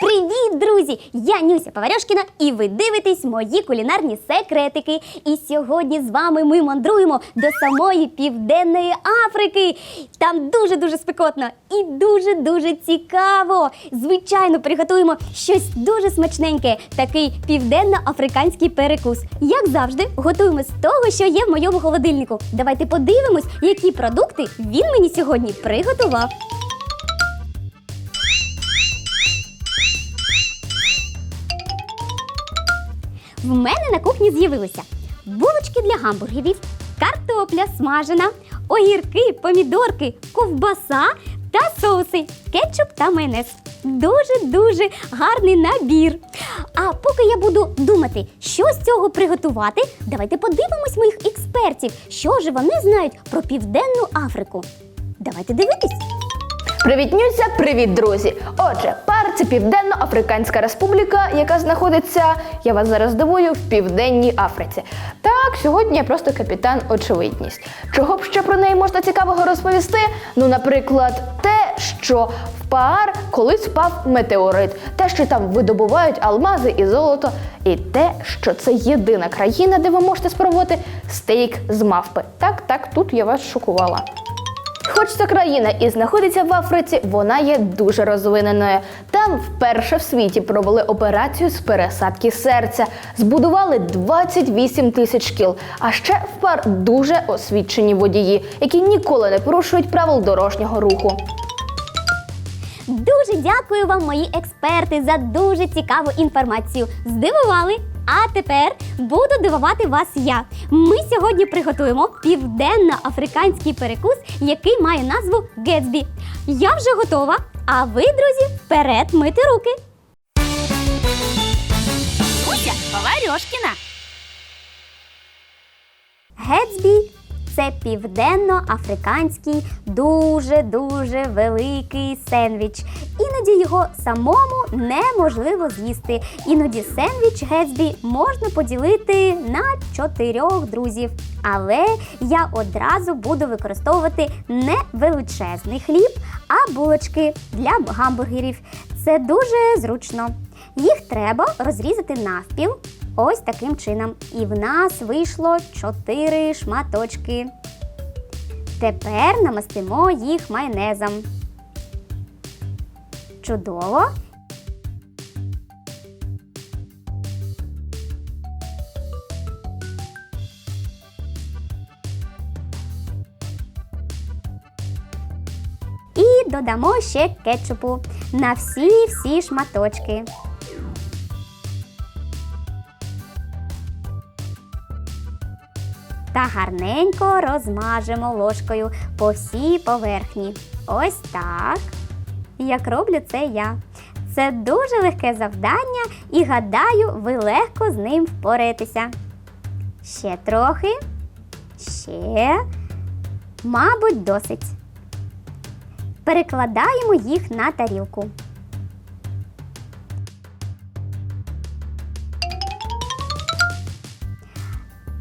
Привіт, друзі! Я Нюся Паварьошкіна, і ви дивитесь мої кулінарні секретики. І сьогодні з вами ми мандруємо до самої південної Африки. Там дуже дуже спекотно і дуже дуже цікаво. Звичайно, приготуємо щось дуже смачненьке, такий південно-африканський перекус. Як завжди, готуємо з того, що є в моєму холодильнику. Давайте подивимось, які продукти він мені сьогодні приготував. В мене на кухні з'явилися булочки для гамбургерів, картопля смажена, огірки, помідорки, ковбаса та соуси, кетчуп та майонез. Дуже-дуже гарний набір. А поки я буду думати, що з цього приготувати, давайте подивимось моїх експертів, що ж вони знають про Південну Африку. Давайте дивитись. Привіт, Нюся! Привіт, друзі! Отже, пар це Південно-Африканська Республіка, яка знаходиться, я вас зараз здивую, в Південній Африці. Так, сьогодні я просто капітан очевидність. Чого б ще про неї можна цікавого розповісти? Ну, наприклад, те, що в Паар колись впав метеорит, те, що там видобувають алмази і золото, і те, що це єдина країна, де ви можете спробувати стейк з мавпи. Так, так, тут я вас шокувала. Хоч ця країна і знаходиться в Африці, вона є дуже розвиненою. Там вперше в світі провели операцію з пересадки серця, збудували 28 тисяч шкіл. А ще в пар дуже освічені водії, які ніколи не порушують правил дорожнього руху. Дуже дякую вам, мої експерти, за дуже цікаву інформацію. Здивували! А тепер буду дивувати вас я. Ми сьогодні приготуємо південно-африканський перекус, який має назву Гетсбі. Я вже готова. А ви, друзі, вперед мити руки. Нюся Поварьошкіна. Гетсбі це південно-африканський дуже-дуже великий сендвіч. Іноді його самому неможливо з'їсти. Іноді сендвіч Гетсбі можна поділити на чотирьох друзів. Але я одразу буду використовувати не величезний хліб, а булочки для гамбургерів. Це дуже зручно. Їх треба розрізати навпіл ось таким чином. І в нас вийшло 4 шматочки. Тепер намастимо їх майонезом. Чудово. І додамо ще кетчупу на всі-всі шматочки. Та гарненько розмажемо ложкою по всій поверхні. Ось так. Як роблю це я. Це дуже легке завдання і гадаю, ви легко з ним впораєтеся. Ще трохи. Ще. Мабуть, досить. Перекладаємо їх на тарілку.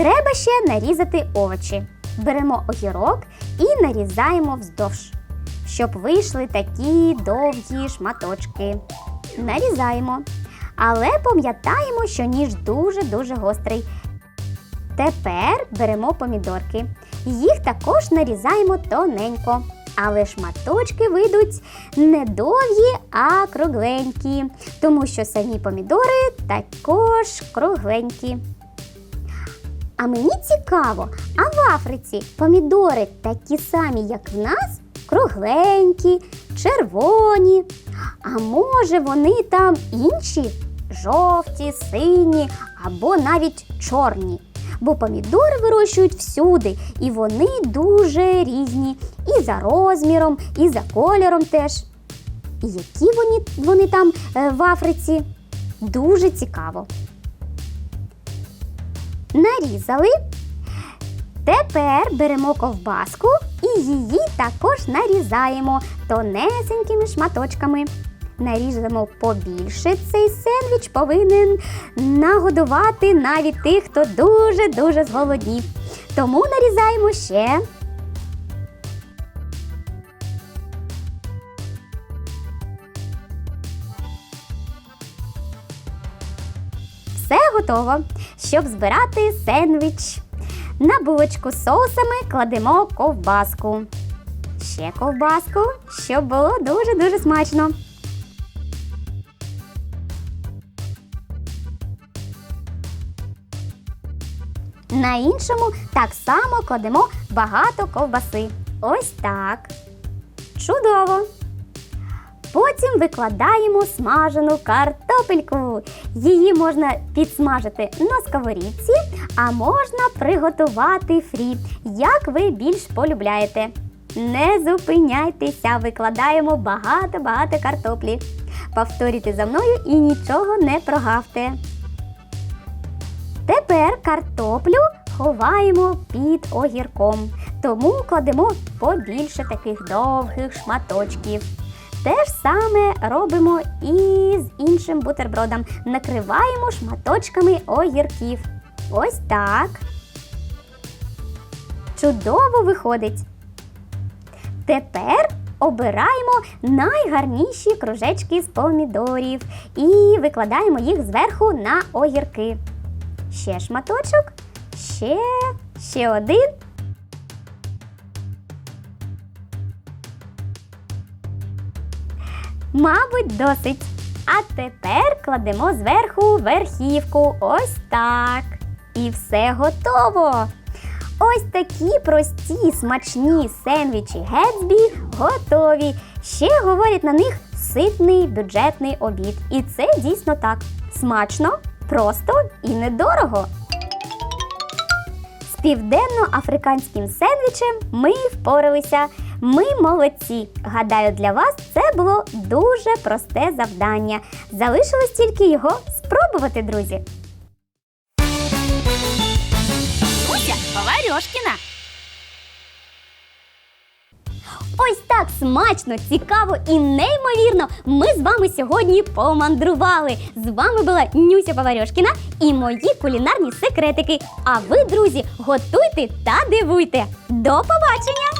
Треба ще нарізати овочі. Беремо огірок і нарізаємо вздовж, щоб вийшли такі довгі шматочки. Нарізаємо. Але пам'ятаємо, що ніж дуже-дуже гострий. Тепер беремо помідорки. Їх також нарізаємо тоненько. Але шматочки вийдуть не довгі, а кругленькі, тому що самі помідори також кругленькі. А мені цікаво, а в Африці помідори такі самі, як в нас, кругленькі, червоні. А може вони там інші жовті, сині або навіть чорні. Бо помідори вирощують всюди, і вони дуже різні і за розміром, і за кольором теж. І які вони, вони там е, в Африці? Дуже цікаво. Нарізали. Тепер беремо ковбаску і її також нарізаємо тонесенькими шматочками. Наріжемо побільше. Цей сендвіч повинен нагодувати навіть тих, хто дуже-дуже зголоднів. Тому нарізаємо ще. Все готово. Щоб збирати сендвіч. На булочку з соусами кладемо ковбаску. Ще ковбаску, щоб було дуже-дуже смачно. На іншому так само кладемо багато ковбаси. Ось так. Чудово! Потім викладаємо смажену картопельку. Її можна підсмажити на сковорідці, а можна приготувати фрі, як ви більш полюбляєте. Не зупиняйтеся, викладаємо багато-багато картоплі. Повторюйте за мною і нічого не прогавте. Тепер картоплю ховаємо під огірком, тому кладемо побільше таких довгих шматочків. Те ж саме робимо і з іншим бутербродом. Накриваємо шматочками огірків. Ось так. Чудово виходить. Тепер обираємо найгарніші кружечки з помідорів і викладаємо їх зверху на огірки. Ще шматочок, ще, ще один. Мабуть, досить. А тепер кладемо зверху верхівку. Ось так. І все готово. Ось такі прості смачні сендвічі Гетсбі готові. Ще говорять на них ситний бюджетний обід. І це дійсно так. Смачно, просто і недорого. З південно-африканським сендвічем ми впоралися. Ми молодці. Гадаю, для вас це було дуже просте завдання. Залишилось тільки його спробувати, друзі. Уся Поварьошкіна. Ось так смачно, цікаво і неймовірно. Ми з вами сьогодні помандрували. З вами була Нюся Поварьошкіна і мої кулінарні секретики. А ви, друзі, готуйте та дивуйте. До побачення!